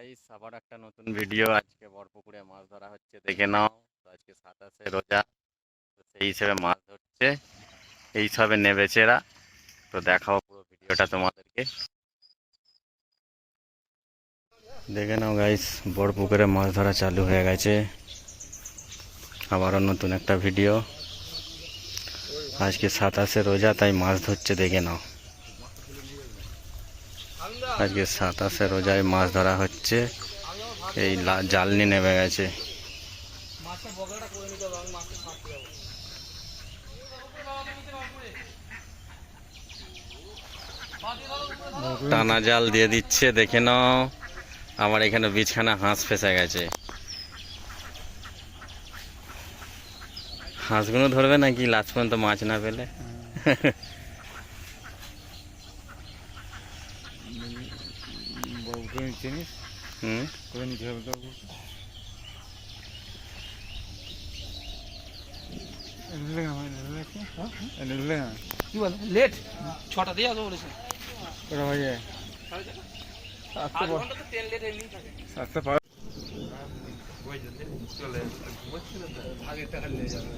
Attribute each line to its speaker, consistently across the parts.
Speaker 1: Guys আবার একটা নতুন ভিডিও আজকে বরপুকুরে মাছ ধরা হচ্ছে, দেখে নাও। আজকে সাতাশে রোজা সেই হিসেবে মাছ ধরছে। এই সবে নেবেছে এরা। তো দেখাও পুরো ভিডিওটা তোমাদেরকে। দেখে নাও গাইস বড়পুকুরে মাছ ধরা চালু হয়ে গেছে। আবারও নতুন একটা ভিডিও আজকে সাতাশে রোজা, তাই মাছ ধরছে, দেখে নাও। আজকে সাতাশে রোজায় মাছ ধরা হচ্ছে। এই জাল নিয়ে নেমে গেছে। টানা জাল দিয়ে দিচ্ছে, দেখে নাও। আমার এখানে বিছখানা হাঁস ফেসে গেছে। হাঁসগুলো ধরবে নাকি? লাস্ট পর্যন্ত মাছ না পেলে?
Speaker 2: বাবুকে চিনিস
Speaker 1: হুম
Speaker 2: নিতে হবে তো
Speaker 3: কি বল লেট ছটা দিয়ে আসব বলেছে তো ট্রেন লেট আগের টাকা নিয়ে যাবে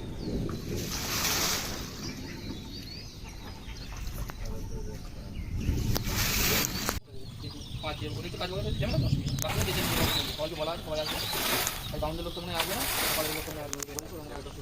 Speaker 3: পাঁচ জন করে কি কাজ করে যেমন না কাজ করে যেতে কল বলা আছে সবাই আসবে আর বাউন্ডের লোক তো মনে হয় আসবে না কলের লোক তো মনে হয় আসবে।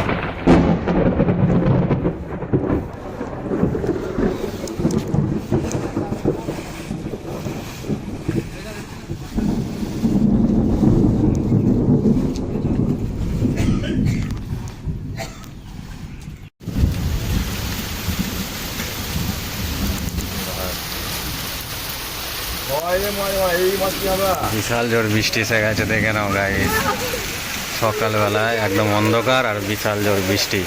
Speaker 1: বিশাল জোর বৃষ্টি এসে গেছে দেখে নাও গাই সকালবেলায় একদম অন্ধকার আর বিশাল জোর বৃষ্টি।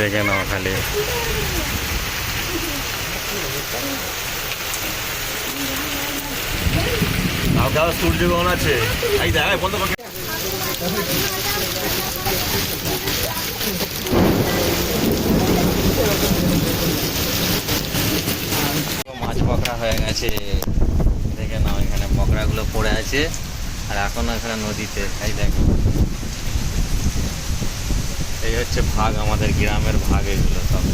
Speaker 1: দেখে নাও খালি।
Speaker 2: সূর্য গ্রহণ আছে? এই দেখ বন্ধ
Speaker 1: হয়ে গেছে। দেখে নাও, এখানে মকড়াগুলো পড়ে আছে। আর এখনও এখানে নদীতে, এই দেখো। এই হচ্ছে ভাগ, আমাদের গ্রামের ভাগ এগুলো সব।